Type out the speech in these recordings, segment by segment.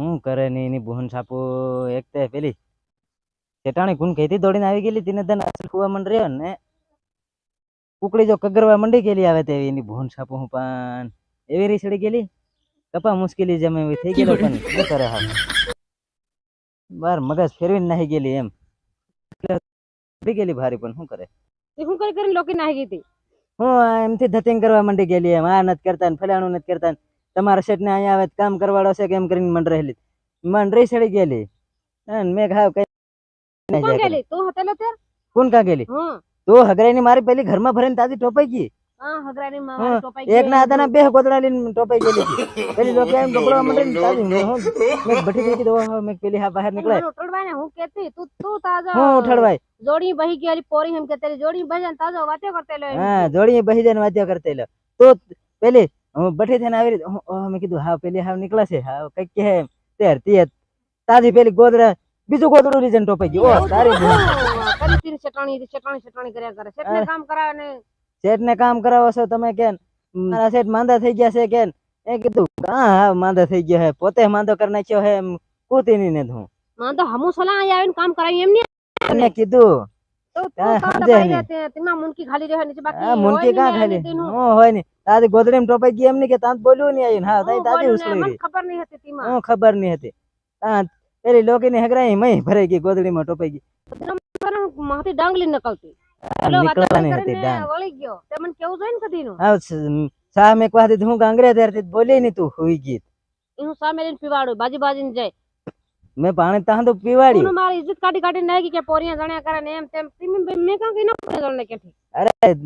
હું કરે ની એની બોહન સાપુ એક તે પેલી ચેટાણી કુન કહીતી દોડીને આવી ગયેલી તેને તને અસલ કુવા મન રહ્યો ને? કુકડી જો કગરવા મંડી ગયેલી આવે તેવી એની બોહન સાપુ હું પણ એવી રીસડી ગયેલી? કપા મુશ્કેલી જમે એવી થઈ ગયેલો પણ શું કરે હા બાર મગજ ફેરવીને નાહી ગયેલી એમ. પડી ગયેલી ભારી પણ શું કરે? તે હું કરી કરીને લોકી નાહી ગઈ હતી? હું એમથી ધતિંગ કરવા માંડી ગયેલી એમ. આ નથી કરતા ને ફલાણું નથી કરતા તમારા શેઠ ને અહીંયા આવે તો કામ કરવાડો છે કે એમ કરીને મંડ રહેલી. મંડ રહી સડી ગયેલી અને મેં ખાવ કઈ નહીં કોણ જાય કરે. ગયેલી? તું હતેલો તે કોણ કાં ગયેલી? હમ. તો હગરાઈ મારી પેલી ઘરમાં ભરીને તાજી ટોપાઈ ગઈ. હા હગરાની માં હા, વાળી ટોપાઈ એક ગઈ. ના હતા બે ગોદડા લઈને ટોપાઈ ગયેલી હતી. પેલી લોકો એમ ટોપડવા માંડી ને તાજી મેં હું મેં બઠી ગઈ કીધું ઓહો, મેં પેલી હા બહાર નીકળે મને ઉઠાડવાય ને હું કેતી તું તું તાજો હું ઉઠાડવાય. જોડી બહી ગયેલી પોરી એમ કેતી જોડી બહી જાય ને તાજો વાતે કરતે લે હા જોડી બહી જઈને વાત્યો કરતે લો તો પેલી હું બઠી થઈને આવી રીતે મેં કીધું હા પેલી હાવ નીકળે છે હા કંઈક કે એમ. તે હરતી હત. તાજી પેલી ગોદરા બીજું ગોદડું રીજન ટોપાઈ ગયું. ઓ તારી. કરી તીન ચટણી ચટણી ચટણી કર્યા કરે. શેઠને. કામ કરાવે ને? શેઠ ને કામ કરાવો છો તમે કેન? મારા શેઠ માંદા થઈ ગયા છે કેન? એ કીધું હા હા માંદા થઈ ગયા હે. પોતે માંદો કરી નાખ્યો હે એમ ને હું. મને હમુ સલા આવીને કામ કરાવી એમ કીધું ને મુનકી ખાલી રહે નીચે બાકી મુનકી કાં ખાલી. હું હોયની તારી ગોદડી ટોપાઈ ગઈ એમ નહીં કે તાંત બોલ્યું નહીં આવીને હા બોલું ને, ઉછળી મને ખબર નહીં હતી તેમાં. હું ખબર નહીં હતી. તાંત પેલી લોકી હગરાઈ મય ભરાઈ ગઈ ગોદડીમાં ટોપાઈ ગઈ. માથી ડાંગલી નકલતી. નીકળવાની હતી ડાંગ. વળી ગયો. તે મને કેવું જોઈએ ને કદીનું હા સ- સા દીધું હું ગાંગરે ત્યારથી બોલી નહીં તું હુઈ ગઈ. સામે લઈને પીવાડું બાજી બાજીને જાય. મેં પાણી તાં તો પીવાડી તું મારી ઇજ્જત કાઢી કાઢી નાખી કે પોરિયા જણ્યા કરે ને એમ તેમ તી મેં મેં કાં કીધું પોરિયા જણને કેથી અરે એમ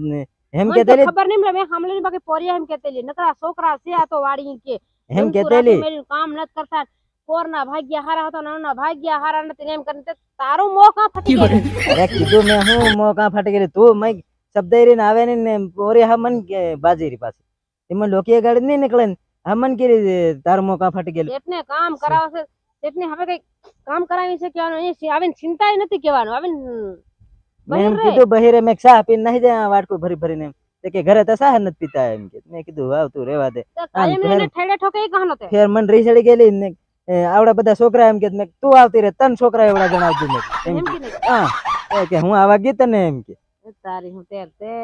મને તો કેતેલી ખબર નહીં મળે મેં સાંભળેલી બાકી પોરિયા એમ કેતેલી નકરા છોકરા છે આ તો વાડી કે એમ તું રાતે કેતેલી મેલીને કામ નથી કરતા પોરના ભાગ્યા હારા હતા નાના ભાગ્યા હારા નથી ને એમ કરીને તે તારું મોં કાં ફટી ગયું અરે કીધું મેં હું મો કાં ફાટી ગયેલી તું મય શબ્દ એરીને આવે ને ને ઓરી હા મન કે બાજીરી પાછી એમાં લોકી ગાડી નહીં નીકળે ને હા મન કરી તારું મો કાં શેઠને હવે કઈ કામ કરાવી છે કહેવાનું અહીં આવીને ચિંતાય નથી કહેવાનું. આવીને મેં કીધું બહેરે મેં ચા પીને નહીં જાય વાટકું ભરી ભરીને. તે કે ઘરે તો સાહ નથી પીતા એમ કે. મેં કીધું આવ તું રેવા દે. ફેર- ઠેડે ઠોકે ઈ કહાનો ફેર મન રીસડી ગયેલી ને આવડા બધા છોકરા એમ કે મેં તું આવતી રે તન છોકરા એવડા જણાવતું મેં. એમ કે. હા. કે હું આવા ગઈ તને એમ કે. તારી હું તેર તે.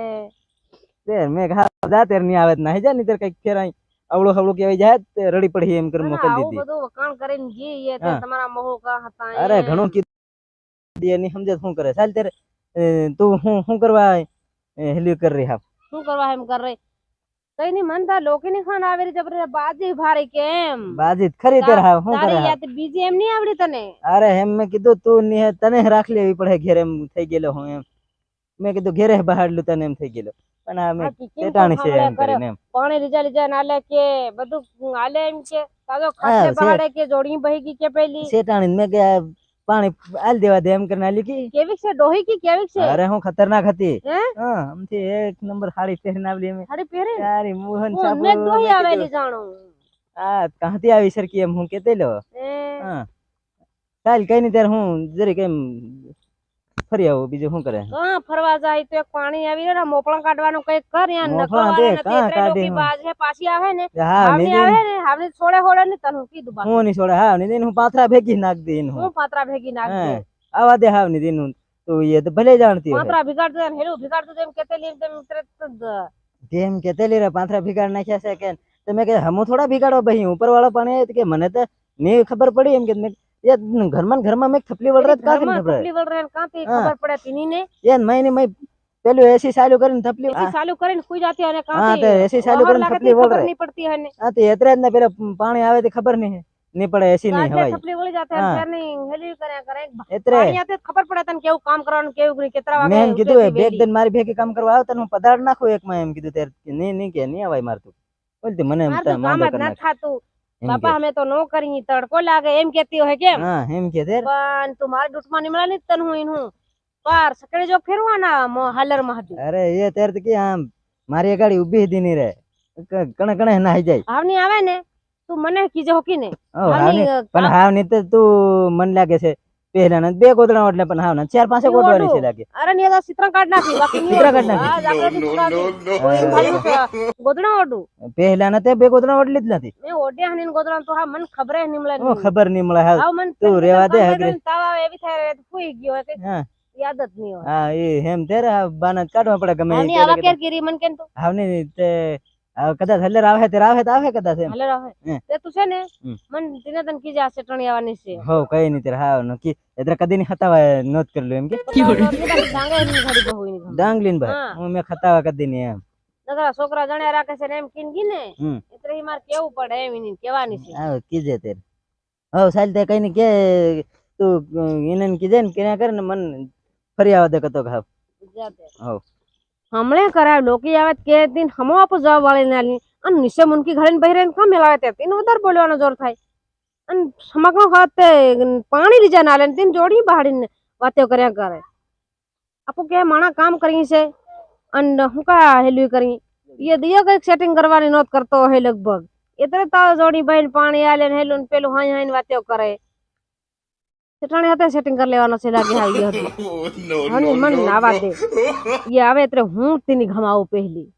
તેર મેં હા જા તેરની આવે ના જા નહીં કંઈક ફેર અહીં અવળું હવળું કહેવાય જાય તે રડી પડી એમ કરી અને મોકલી આવું દીધી. બધું વખાણ કરીને જી એ તે હા. તમારા મોહ કા હતા અરે એમ. ઘણું કીધું. એની સમજે શું કરે. ચાલ ત્યારે એ, તું હું શું કરવા એ, હેલ્યું કરી રહી હા શું કરવા એમ કર રહી? કઈ ની મનતા લોકી ની ખાન આવેલી જબરે બાજી ભારી કેમ બાજી જ ખરી ત્યારે હા શું કરે તારી હા યાદ બીજી એમ નહીં આવડી તને? અરે એમ મેં કીધું તું ની તને રાખ લેવી પડે ઘેર એમ થઈ ગયેલો હું એમ. મેં કીધું ઘેરે બહાડલું તને એમ થઈ ગયેલો. પણ કેમ છે એમ કરીને એમ. પાણી લીજા લીજા નાલે કે બધું હાલે એમ કે. તાજો બહાડે કે જોડી બહી ગઈ કે પેલી. શેટાણી મેં કે પાણી આલ દેવા દે એમ કરીને આલી કી. કેવી છે? ડોહી કી કેવી છે? અરે હું ખતરનાક હતી. હે? એક નંબર સાડી પહેરીને આવેલી અમે. સાડી પહેરી તારી મોહન સાબુ મેં ડોહી આવેલી કીધું, આ કાંથી આવી સરખી એમ હું કેતે લો હા. ચાલ કઈ નહીં ત્યારે હું જરીક એમ ફરી આવું બીજું શું કરે? હા ફરવા જાય તો એક પાણી આવી ને મોપળા કાઢવાનું કઈ કર દે, પાછી આવે ને હાવની આવે ને હાવની છોડે હોડે ને તને કીધું હું ની છોડે હા નિધિન હું પાથરા ભેગી નાખ દે હું હું પાત્રા ભેગી નાખ દે આવા દે હાવ નિધિન હું તું એ તો ભલે જાણતી પાત્રા જાય ને હેલું ભીગાડતું જાય એમ કેતેલી એમ તેમ તરત જેમ કેતે તેલી રે પાથરા ભીગાડ નાખ્યા છે કે તમે કે હમો થોડા ભીગાડો ભાઈ ઉપર વાળો પાણી કે મને તો નહીં ખબર પડી એમ કે મેં घर ઘરમાં घर ઘરમાં મેં થપલી વળરત એની કાથી ઘરમાં थपली વળ રહે ને કાંથી? હા. ખબર પડે તેની ને એ મહિને મય પેલું એસી ચાલુ કરીને થપલી એસી ચાલુ કરીને કુઈ જાતી અને હા તે એસી ચાલુ કરીને થપલી તે ખબર નહીં પડતી હોય ને હા તે એતરે જ ને પેલા પાણી આવે તે ખબર નહીં નહીં પડે એસી નહીં હવાય. થપલી વળી જાતે હા. ફેરની હેલી કર્યા કરે. એતરે પાણી આતે ખબર પડે તને કેવું કામ કરવાનું કેવું કેટલા વાગે મેં કીધું બેગ વહેલી. મારી ભેગી કામ કરવા આવ તને હું પધાર નાખું એક માં એમ કીધું તે નહીં નહીં કે નહીં અવાય મારતું. બોલતી મને એમ તા જ ના થાતું બાપા. અમે તો નો કરી તડકો લાગે એમ કેતી હોય કેમ? હા એમ કે દે પણ તું મારી ડૂટમાં નીમળા ની તન હું ઇનું પાર સકડે જો ફેરવાના મો- હાલરમાં હતી અરે એ તેર તો કે આમ મારી ગાડી ઊભી હતી ની રે. કણે કણે નાહી જાય. આવની આવે ને તું મને કીજે હોકી ને પણ હાવની તો તું મન લાગે છે પહેલા ના બે ગોદડા એટલે પણ હા ચાર પાંચ ગોદવાની છે. લાગે. અરે ને આ ચિત્ર કાઢ નાખી બાકી ચિત્ર. કાઢ નાખી? હા. ગોદડા ઓડું પહેલા ના તે બે ગોદડા ઓટલી જ નથી. મે ઓઢ્યા હની ગોદડા તો હા મને ખબર હે નિમલે ઓ ખબર નહીં મળે. હાવ હાવ મને તું રેવા દે હગરે. તાવ આવે એવી થાય રે ફૂઈ ગયો હોય હા. યાદ જ નહીં હા એ હેમ તેરા બાના કાઢવા પડે ગમે આની આવા કેર કીરી મન કેન તો? હા ને તે કદાચ હલર આવે તે આવે તો આવે કદાચ એમ. હલર આવે. તે તું છે ને મન તીને તન કીજે આ ચટણી આવવાની છે. હો કઈ નહીં હા હાવ કી એતરે કદી ની ખતાવા નોત કરેલું એમ કે. ડાંગે ની ઘડી બહુ ની ડાંગલીન ભાઈ. હું. મે ખતાવા કદી ની એમ નકરા છોકરા જણ્યા રાખે છે ને એમ કીન ગી ને એતરે હી મારે કેવું પડે એમ ની કેવાની છે. આવ કીજે તે હો સાલ તે કઈ ની કે તું ઇનન ને કીજે ને કેના કરે ને મન ફરી આવા દે કતો ખાવ જાતે. હવ. હમણે કરાય લોકી આવે તો કે દિન હમો આપો જવાબ વાળી ના લી અને નિશે મુનકી ઘરે ને બહેરે કામ મેલાવે તે તીન વધારે બોલવાનો જોર થાય અને સમકનો ખાતે પાણી લીજા ના લે ને તીન જોડી બહાડીને વાતો કર્યા કરે આપો કે માણા કામ કરી છે અને હું કા હેલવી કરી એ દિયો કંઈક સેટિંગ કરવાની નોત કરતો હોય લગભગ એટલે તાવ જોડી બહેન પાણી આલે ને હેલું ને પેલું હાઈ હાઈ વાતો કરે ચટાણે હાથે સેટિંગ કરી લેવાનો છે લાગે આવી હતું. હની મન નાવા દે. એ આવે એટલે હું તેની ઘમાવું પહેલી.